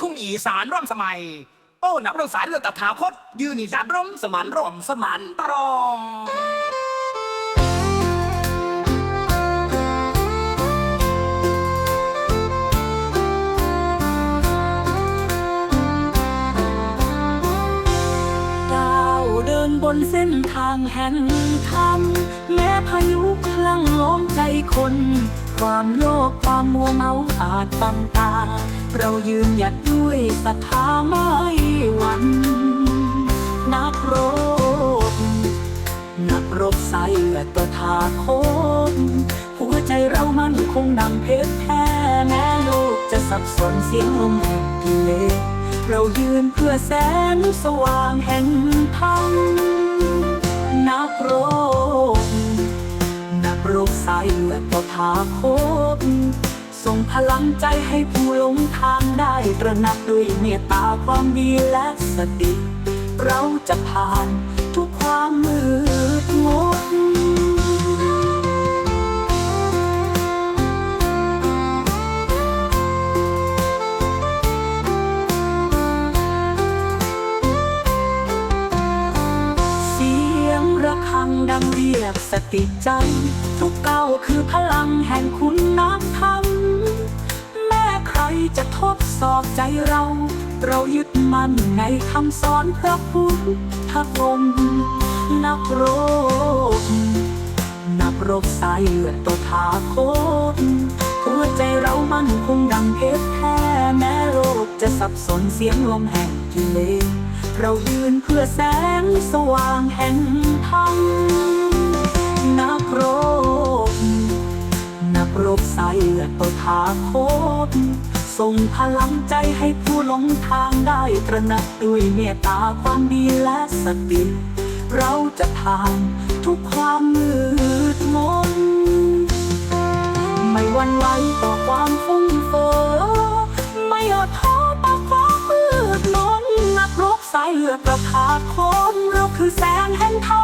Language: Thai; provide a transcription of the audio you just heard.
ทุ่งอีสานร่วมสมัย โอ้นับเรื่องสายเลือดตถาคตยืนอีสานร่มสมันร่มสมันตรองเดินบนเส้นทางแห่งธรรมแม้พายุคลั่งล้อมใจคน ความโลภความมัวเมาอาจบังตา เรายืนหยัดด้วยศรัทธาไม่หวั่นนักรบ นักรบสายเลือดตัวทาโคนหัวใจเรามันคงดังเพชรแท้แม้โลกจะสับสนเสียงลมแห่งกิเลสเรายืนเพื่อแสงสว่างแห่งธรรมนักรบนักรบ สายเลือดตัวทาโคส่งพลังใจให้ผู้หลงทางได้ตระหนักด้วยเมตตาความดีและสติ เราจะผ่านทุกความมืด ขังดังเรียกสติใจทุกเก้าคือพลังแห่งคุณน้ำธรรม แม้ใครจะทดสอบใจเรา เรายึดมั่นในคำสอนพระพุทธองค์นักรบนักรบสายเลือดตัวทาโคนหัวใจเรามั่นคงดังเพชรแท้แม้โลกจะสับสนเสียงลมแห่งกิเลส เรายืนเพื่อแสงสว่างแห่งธรรมนักรบ นักรบสายเลือดตัวทาโคนส่งพลังใจให้ผู้หลงทางได้ตระหนักด้วยเมตตาความดีและสติ เราจะผ่านทุกความมืดมน ไม่หวันไหวต่อความฟุ้ง อดประพาคนเราคือแสงแห่งธรรม